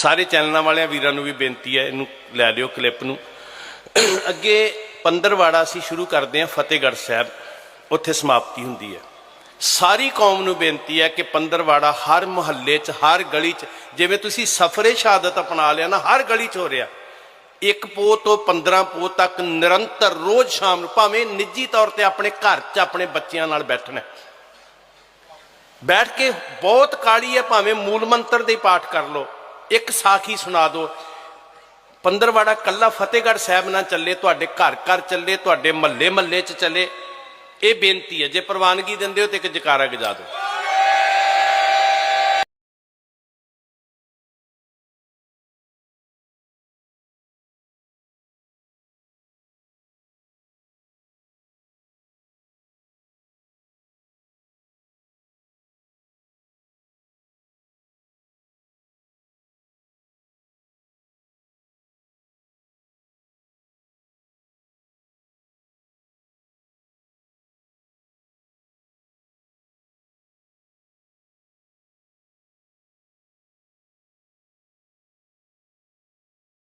ਸਾਰੇ ਚੈਨਲਾਂ ਵਾਲਿਆਂ ਵੀਰਾਂ ਨੂੰ ਵੀ ਬੇਨਤੀ ਹੈ, ਇਹਨੂੰ ਲੈ ਲਿਓ ਕਲਿੱਪ ਨੂੰ। ਅੱਗੇ ਪੰਦਰਵਾੜਾ ਅਸੀਂ ਸ਼ੁਰੂ ਕਰਦੇ ਹਾਂ, ਫਤਿਹਗੜ੍ਹ ਸਾਹਿਬ, ਉੱਥੇ ਸਮਾਪਤੀ ਹੁੰਦੀ ਹੈ। ਸਾਰੀ ਕੌਮ ਨੂੰ ਬੇਨਤੀ ਹੈ ਕਿ ਪੰਦਰਵਾੜਾ ਹਰ ਮੁਹੱਲੇ 'ਚ, ਹਰ ਗਲੀ 'ਚ, ਜਿਵੇਂ ਤੁਸੀਂ ਸਫਰੇ ਸ਼ਹਾਦਤ ਅਪਣਾ ਲਿਆ ਨਾ, ਹਰ ਗਲੀ 'ਚ ਹੋ ਰਿਹਾ। ਇੱਕ ਪੋ ਤੋਂ 15 ਪੋ ਤੱਕ ਨਿਰੰਤਰ ਰੋਜ਼ ਸ਼ਾਮ ਨੂੰ, ਭਾਵੇਂ ਨਿੱਜੀ ਤੌਰ ਤੇ ਆਪਣੇ ਘਰ 'ਚ, ਆਪਣੇ ਬੱਚਿਆਂ ਨਾਲ ਬੈਠਣਾ। ਬੈਠ ਕੇ ਬਹੁਤ ਕਾਲੀ ਹੈ, ਭਾਵੇਂ ਮੂਲ ਮੰਤਰ ਦੇ ਪਾਠ ਕਰ ਲਓ। ਇੱਕ ਸਾਖੀ ਸੁਣਾ ਦਿਓ। ਪੰਦਰਵਾੜਾ ਕੱਲਾ ਫਤਿਹਗੜ੍ਹ ਸਾਹਿਬ ਨਾਲ ਚੱਲੇ, ਤੁਹਾਡੇ ਘਰ ਘਰ ਚੱਲੇ, ਤੁਹਾਡੇ ਮਹੱਲੇ ਮਹੱਲੇ 'ਚ ਚੱਲੇ। ਇਹ ਬੇਨਤੀ ਹੈ, ਜੇ ਪ੍ਰਵਾਨਗੀ ਦਿੰਦੇ ਹੋ ਤੇ ਇੱਕ ਜਕਾਰਾ ਗਜਾ ਦਿਓ।